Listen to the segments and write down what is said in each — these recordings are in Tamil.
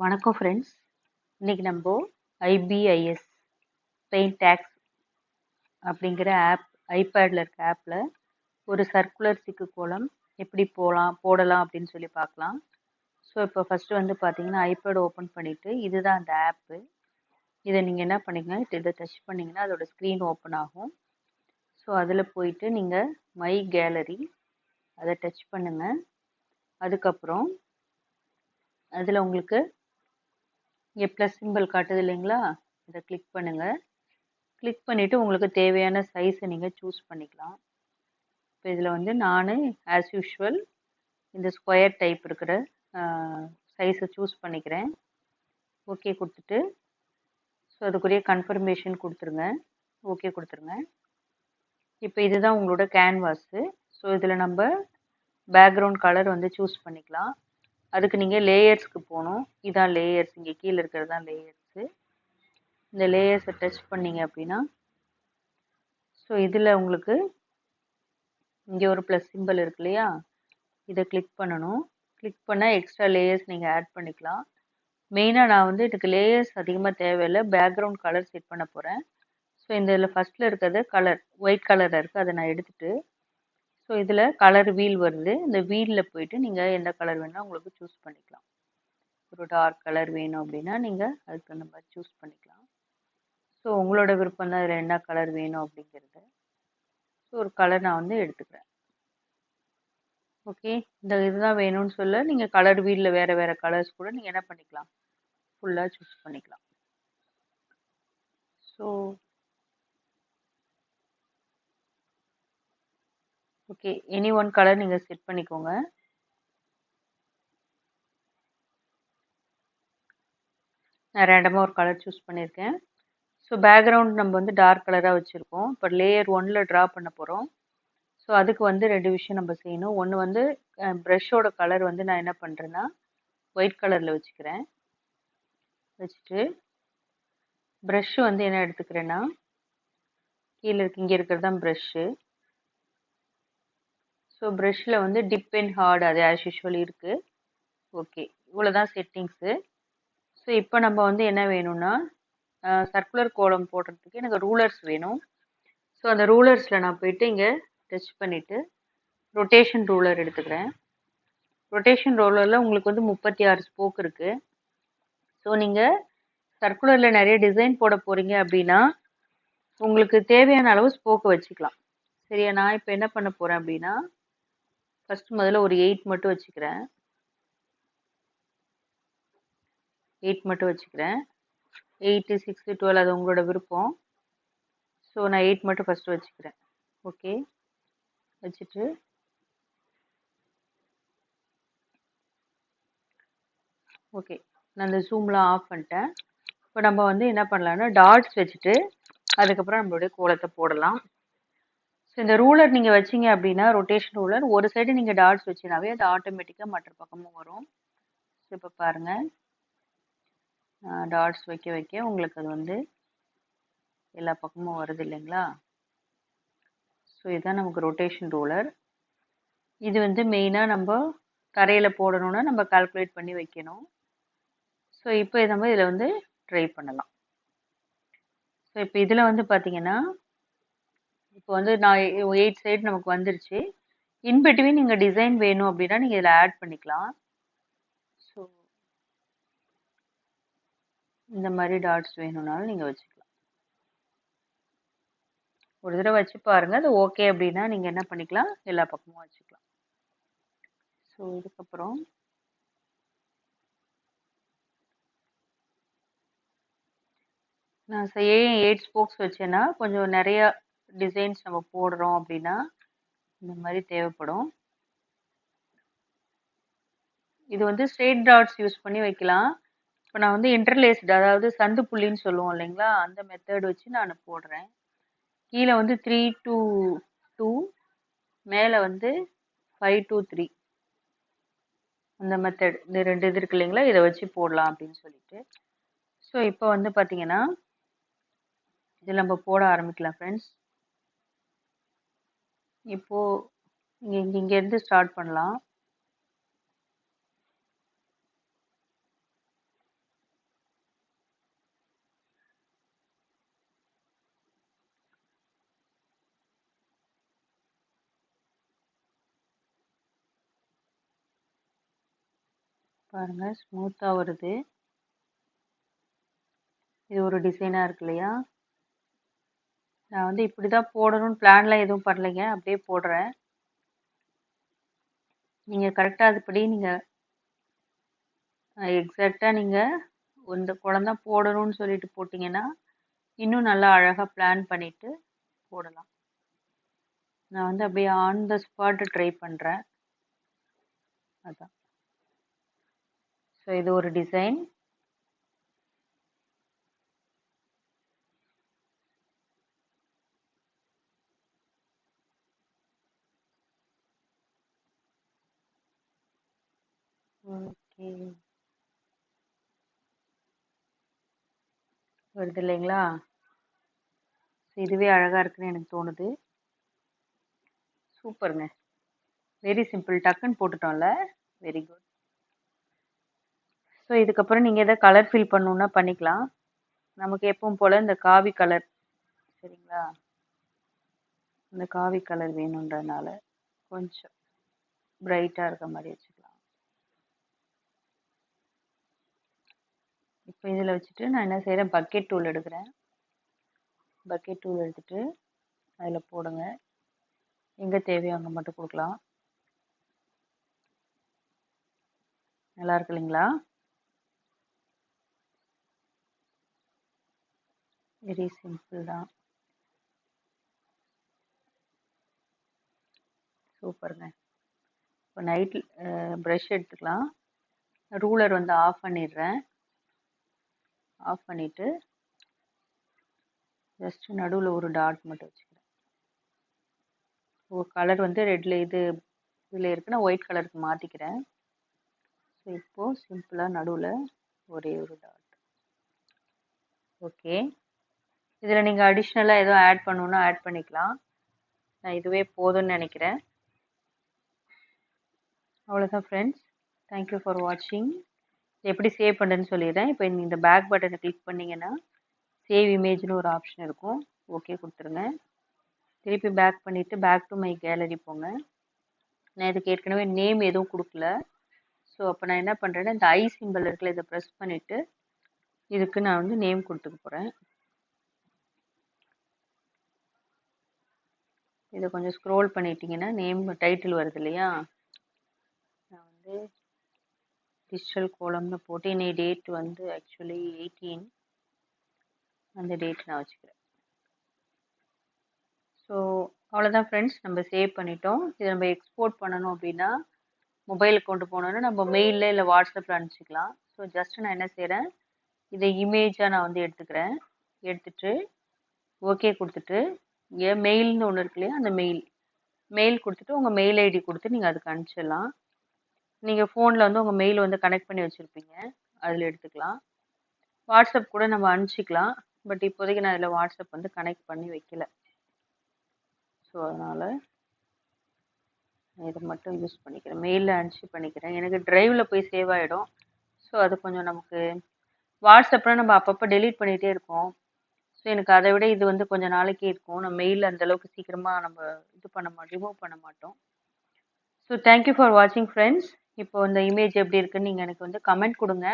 வணக்கம் ஃப்ரெண்ட்ஸ் இன்னைக்கு நம்ம ஐபிஐஎஸ் பெயின் டேக்ஸ் அப்படிங்கிற ஆப் ஐபேடில் இருக்க ஆப்பில் ஒரு சர்க்குலர் சிக்கு கோலம் எப்படி போகலாம் போடலாம் அப்படின்னு சொல்லி பார்க்கலாம். ஸோ இப்போ ஃபஸ்ட்டு வந்து பார்த்தீங்கன்னா ஐபேட் ஓப்பன் பண்ணிவிட்டு இதுதான் அந்த ஆப்பு இதை நீங்கள் என்ன பண்ணுங்க இதை டச் பண்ணிங்கன்னா அதோட ஸ்க்ரீன் ஓப்பன் ஆகும். ஸோ அதில் போயிட்டு நீங்கள் மை கேலரி அதை டச் பண்ணுங்கள் அதுக்கப்புறம் அதில் உங்களுக்கு இங்கே ப்ளஸ் சிம்பிள் காட்டுது இல்லைங்களா? இதை கிளிக் பண்ணுங்கள் கிளிக் பண்ணிவிட்டு உங்களுக்கு தேவையான சைஸை நீங்கள் சூஸ் பண்ணிக்கலாம். இப்போ இதில் வந்து நான் ஆஸ் யூஷுவல் இந்த ஸ்கொயர் டைப் இருக்கிற சைஸை சூஸ் பண்ணிக்கிறேன். ஓகே கொடுத்துட்டு ஸோ அதுக்குரிய கன்ஃபர்மேஷன் கொடுத்துருங்க. ஓகே கொடுத்துருங்க. இப்போ இதுதான் உங்களோட கேன்வாஸு ஸோ இதில் நம்ம பேக்ரவுண்ட் கலர் வந்து சூஸ் பண்ணிக்கலாம். அதுக்கு நீங்கள் லேயர்ஸ்க்கு போகணும் இதான் லேயர்ஸ் இங்கே கீழே இருக்கிறது தான் லேயர்ஸு இந்த லேயர்ஸை டச் பண்ணிங்க அப்படின்னா ஸோ இதில் உங்களுக்கு இங்கே ஒரு ப்ளஸ் சிம்பிள் இருக்கு இல்லையா? இதை கிளிக் பண்ணணும். கிளிக் பண்ணால் எக்ஸ்ட்ரா லேயர்ஸ் நீங்கள் ஆட் பண்ணிக்கலாம். மெயினாக நான் வந்து இதுக்கு லேயர்ஸ் அதிகமாக தேவையில்லை. பேக்ரவுண்ட் கலர் செட் பண்ண போகிறேன் ஸோ இந்த இதில் ஃபஸ்ட்டில் இருக்கிறது கலர் ஒயிட் கலரில் இருக்குது அதை நான் எடுத்துகிட்டு ஸோ இதில் கலர் வீல் வருது. இந்த வீலில் போயிட்டு நீங்கள் எந்த கலர் வேணால் உங்களுக்கு சூஸ் பண்ணிக்கலாம். ஒரு டார்க் கலர் வேணும் அப்படின்னா நீங்கள் அதுக்கு தகுந்த மாதிரி சூஸ் பண்ணிக்கலாம். ஸோ உங்களோட விருப்பம் தான் இதில் என்ன கலர் வேணும் அப்படிங்கிறது. ஸோ ஒரு கலர் நான் வந்து எடுத்துக்கிறேன். ஓகே இந்த இதுதான் வேணும்னு சொல்ல நீங்கள் கலர் வீலில் வேறு வேறு கலர்ஸ் கூட நீங்கள் என்ன பண்ணிக்கலாம்? ஃபுல்லாக சூஸ் பண்ணிக்கலாம். So okay any one colour நீங்கள் செட் பண்ணிக்கோங்க. நான் ரேண்டமாக ஒரு கலர் சூஸ் பண்ணியிருக்கேன் ஸோ பேக்ரவுண்ட் நம்ம வந்து டார்க் கலராக வச்சுருக்கோம். இப்போ லேயர் ஒன்னில் ட்ரா பண்ண போகிறோம் ஸோ அதுக்கு வந்து ரெண்டு விஷயம் நம்ம செய்யணும். ஒன்று வந்து ப்ரெஷ்ஷோட கலர் வந்து நான் என்ன பண்ணுறேன்னா ஒயிட் கலரில் வச்சுக்கிறேன். வச்சுட்டு ப்ரெஷ்ஷு வந்து என்ன எடுத்துக்கிறேன்னா கீழே இருக்கு இங்கே இருக்கிறது தான் ப்ரெஷ்ஷு ஸோ ப்ரெஷ்ஷில் வந்து டிப் அண்ட் ஹார்ட் அது ஆஸ் யூஷுவல் இருக்குது ஓகே இவ்வளோ தான் செட்டிங்ஸு ஸோ இப்போ நம்ம வந்து என்ன வேணும்னா சர்க்குலர் கோலம் போடுறதுக்கு எனக்கு ரூலர்ஸ் வேணும். ஸோ அந்த ரூலர்ஸில் நான் போயிட்டு இங்கே டச் பண்ணிவிட்டு ரொட்டேஷன் ரூலர் எடுத்துக்கிறேன். ரொட்டேஷன் ரூலரில் உங்களுக்கு வந்து முப்பத்தி ஆறு ஸ்போக் இருக்குது ஸோ நீங்கள் சர்க்குலரில் நிறைய டிசைன் போட போகிறீங்க அப்படின்னா உங்களுக்கு தேவையான அளவு ஸ்போக்கு வச்சுக்கலாம். சரியா நான் இப்போ என்ன பண்ண போகிறேன் அப்படின்னா ஃபஸ்ட் முதல்ல ஒரு எயிட் மட்டும் வச்சுக்கிறேன். எயிட் மட்டும் வச்சுக்கிறேன். எயிட்டு சிக்ஸு டுவெல் அது உங்களோட விருப்பம். ஸோ நான் எயிட் மட்டும் ஃபஸ்ட்டு வச்சுக்கிறேன். ஓகே வச்சுட்டு. ஓகே நான் இந்த ஜூம்லாம் ஆஃப் பண்ணிட்டேன். இப்போ நம்ம வந்து என்ன பண்ணலான்னா டாட்ஸ் வச்சுட்டு அதுக்கப்புறம் நம்மளுடைய கோலத்தை போடலாம். ஸோ இந்த ரூலர் நீங்கள் வச்சீங்க அப்படின்னா ரொட்டேஷன் ரூலர் ஒரு சைடு நீங்கள் டாட்ஸ் வச்சினாவே அது ஆட்டோமேட்டிக்காக மற்ற பக்கமும் வரும். ஸோ இப்போ பாருங்கள் டாட்ஸ் வைக்க வைக்க உங்களுக்கு அது வந்து எல்லா பக்கமும் வருது இல்லைங்களா? ஸோ இதுதான் நமக்கு ரொட்டேஷன் ரூலர் இது வந்து மெயினாக நம்ம தரையில் போடணும்னா நம்ம கால்குலேட் பண்ணி வைக்கணும். ஸோ இப்போ நம்ம இதில் வந்து ட்ரை பண்ணலாம். ஸோ இப்போ இதில் வந்து பார்த்தீங்கன்னா இப்போ வந்து நான் எயிட் சைடு நமக்கு வந்துருச்சு. இன்பிட்வீன் நீங்கள் டிசைன் வேணும் அப்படின்னா நீங்கள் இதில் ஆட் பண்ணிக்கலாம். ஸோ இந்த மாதிரி டாட்ஸ் வேணும்னாலும் நீங்கள் வச்சுக்கலாம். ஒரு தடவை வச்சு பாருங்கள் அது ஓகே அப்படின்னா நீங்கள் என்ன பண்ணிக்கலாம்? எல்லா பக்கமும் வச்சுக்கலாம். ஸோ இதுக்கப்புறம் நான் ஏன் எயிட் ஸ்போக்ஸ் வச்சேன்னா கொஞ்சம் நிறையா டிசைன்ஸ் நம்ம போடுறோம் அப்படின்னா இந்த மாதிரி தேவைப்படும். இது வந்து ஸ்ட்ரெயிட் டாட்ஸ் யூஸ் பண்ணி வைக்கலாம். இப்போ நான் வந்து இன்டர்லேஸ்டு அதாவது சந்து புள்ளின்னு சொல்லுவோம் இல்லைங்களா? அந்த மெத்தட் வச்சு நான் போடுறேன். கீழே வந்து த்ரீ டூ டூ மேலே வந்து ஃபைவ் டூ த்ரீ அந்த மெத்தட் இந்த ரெண்டு இது இருக்கு இல்லைங்களா? இதை வச்சு போடலாம் அப்படின்னு சொல்லிட்டு. ஸோ இப்போ வந்து பார்த்தீங்கன்னா இதில் நம்ம போட ஆரம்பிக்கலாம் ஃப்ரெண்ட்ஸ் இப்போது நீங்கள் இங்கேருந்து ஸ்டார்ட் பண்ணலாம். பாருங்க ஸ்மூத்தாக வருது. இது ஒரு டிசைனாக இருக்கு இல்லையா? நான் வந்து இப்படி தான் போடணும்னு பிளான்லாம் எதுவும் பண்ணலைங்க. அப்படியே போடுறேன். நீங்கள் கரெக்டாக அதுபடி நீங்கள் எக்ஸாக்டாக நீங்கள் இந்த குழந்தை போடணும்னு சொல்லிட்டு போட்டிங்கன்னா இன்னும் நல்லா அழகாக பிளான் பண்ணிவிட்டு போடலாம். நான் வந்து அப்படியே ஆன் த ஸ்பாட் ட்ரை பண்ணுறேன் அதான். ஸோ இது ஒரு டிசைன் ஓகே. வருது இல்லைங்களா? ஸோ இதுவே அழகாக இருக்குன்னு எனக்கு தோணுது. சூப்பருங்க. வெரி சிம்பிள் டக்குன்னு போட்டுட்டோம்ல? வெரி குட் ஸோ இதுக்கப்புறம் நீங்கள் எதாவது கலர் ஃபில் பண்ணணுன்னா பண்ணிக்கலாம். நமக்கு எப்பவும் போல் இந்த காவி கலர் சரிங்களா? இந்த காவி கலர் வேணுன்றனால கொஞ்சம் ப்ரைட்டாக இருக்க மாதிரி வச்சு இப்போ இதில் வச்சுட்டு நான் என்ன செய்கிறேன் பக்கெட் டூல் எடுக்கிறேன். பக்கெட் டூல் எடுத்துட்டு அதில் போடுங்க. எங்கே தேவையோ அங்கே மட்டும் கொடுக்கலாம். நல்லா இருக்கு இல்லைங்களா? வெரி சிம்பிள் தான். சூப்பருங்க. இப்போ நைட் ப்ரஷ் எடுத்துக்கலாம். ரூலர் வந்து ஆஃப் பண்ணிடுறேன். ஆஃப் பண்ணிவிட்டு ஜஸ்ட் நடுவில் ஒரு டாட் மட்டும் வச்சுக்கிறேன். ஓ கலர் வந்து ரெட்டில் இது இதில் இருக்குன்னா ஒயிட் கலருக்கு மாற்றிக்கிறேன் ஸோ இப்போது சிம்பிளாக நடுவில் ஒரே ஒரு டாட் ஓகே இதில் நீங்கள் அடிஷ்னலாக எதுவும் ஆட் பண்ணணுன்னா ஆட் பண்ணிக்கலாம். நான் இதுவே போதும்னு நினைக்கிறேன். அவ்வளோதான் ஃப்ரெண்ட்ஸ் தேங்க்யூ ஃபார் வாட்சிங் எப்படி சேவ் பண்ணுறேன்னு சொல்லிடுறேன். இப்போ இந்த பேக் பட்டனை கிளிக் பண்ணிங்கன்னா சேவ் இமேஜ்னு ஒரு ஆப்ஷன் இருக்கும். ஓகே கொடுத்துருங்க. திருப்பி பேக் பண்ணிவிட்டு பேக் டு மை கேலரி போங்க. நான் இதுக்கு ஏற்கனவே நேம் எதுவும் கொடுக்கல. ஸோ அப்போ நான் என்ன பண்ணுறேன்னா இந்த ஐ சிம்பிள் இருக்குல்ல இதை ப்ரெஸ் பண்ணிவிட்டு இதுக்கு நான் வந்து நேம் கொடுத்துக்க போகிறேன் இதை கொஞ்சம் ஸ்க்ரோல் பண்ணிட்டீங்கன்னா நேம் டைட்டில் வருது இல்லையா? நான் வந்து டிஜிட்டல் கோலம்னு போட்டு இன்னைக்கு டேட் வந்து ஆக்சுவலி எயிட்டீன் அந்த டேட் நான் வச்சுக்கிறேன். ஸோ அவ்வளோதான் ஃப்ரெண்ட்ஸ் நம்ம சேவ் பண்ணிட்டோம். இதை நம்ம எக்ஸ்போர்ட் பண்ணணும் அப்படின்னா மொபைலுக்கு கொண்டு போனோன்னா நம்ம மெயிலில் இல்லை வாட்ஸ்அப்பில் அனுப்பிச்சிக்கலாம். ஸோ ஜஸ்ட் நான் என்ன செய்கிறேன் இதை இமேஜாக நான் வந்து எடுத்துக்கிறேன். எடுத்துட்டு ஓகே கொடுத்துட்டு இங்கே மெயில்னு ஒன்று இருக்கு இல்லையா? அந்த மெயில் மெயில் கொடுத்துட்டு உங்கள் மெயில் ஐடி கொடுத்து நீங்கள் அதுக்கு அனுப்பிச்சிடலாம். நீங்கள் ஃபோனில் வந்து உங்கள் மெயில் வந்து கனெக்ட் பண்ணி வச்சுருப்பீங்க. அதில் எடுத்துக்கலாம். வாட்ஸ்அப் கூட நம்ம அனுப்பிச்சிக்கலாம். பட் இப்போதைக்கு நான் இதில் வாட்ஸ்அப் வந்து கனெக்ட் பண்ணி வைக்கல. ஸோ அதனால் இதை மட்டும் யூஸ் பண்ணிக்கிறேன். மெயிலில் அனுப்பிச்சி பண்ணிக்கிறேன். எனக்கு ட்ரைவில் போய் சேவ் ஆகிடும் ஸோ அது கொஞ்சம் நமக்கு வாட்ஸ்அப்பில் நம்ம அப்பப்போ டெலீட் பண்ணிகிட்டே இருக்கோம். ஸோ எனக்கு அதை விட இது வந்து கொஞ்சம் நாளைக்கு இருக்கும். நம்ம மெயிலில் அந்தளவுக்கு சீக்கிரமாக நம்ம இது பண்ண மாட்டோம் ரிமூவ் பண்ண மாட்டோம். ஸோ தேங்க்யூ ஃபார் வாட்சிங் ஃப்ரெண்ட்ஸ் இப்போ இந்த இமேஜ் எப்படி இருக்குன்னு நீங்கள் எனக்கு வந்து கமெண்ட் கொடுங்க.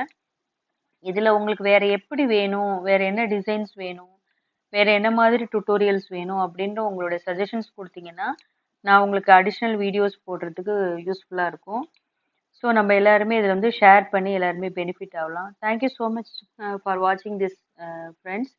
இதில் உங்களுக்கு வேறு எப்படி வேணும்? வேறு என்ன டிசைன்ஸ் வேணும்? வேறு என்ன மாதிரி டுட்டோரியல்ஸ் வேணும்? அப்படின்ற உங்களோட சஜஷன்ஸ் கொடுத்தீங்கன்னா நான் உங்களுக்கு அடிஷ்னல் வீடியோஸ் போடுறதுக்கு யூஸ்ஃபுல்லாக இருக்கும். ஸோ நம்ம எல்லாருமே இதில் வந்து ஷேர் பண்ணி எல்லாருமே பெனிஃபிட் ஆகலாம். Thank you so much for வாட்சிங் திஸ் ஃப்ரெண்ட்ஸ்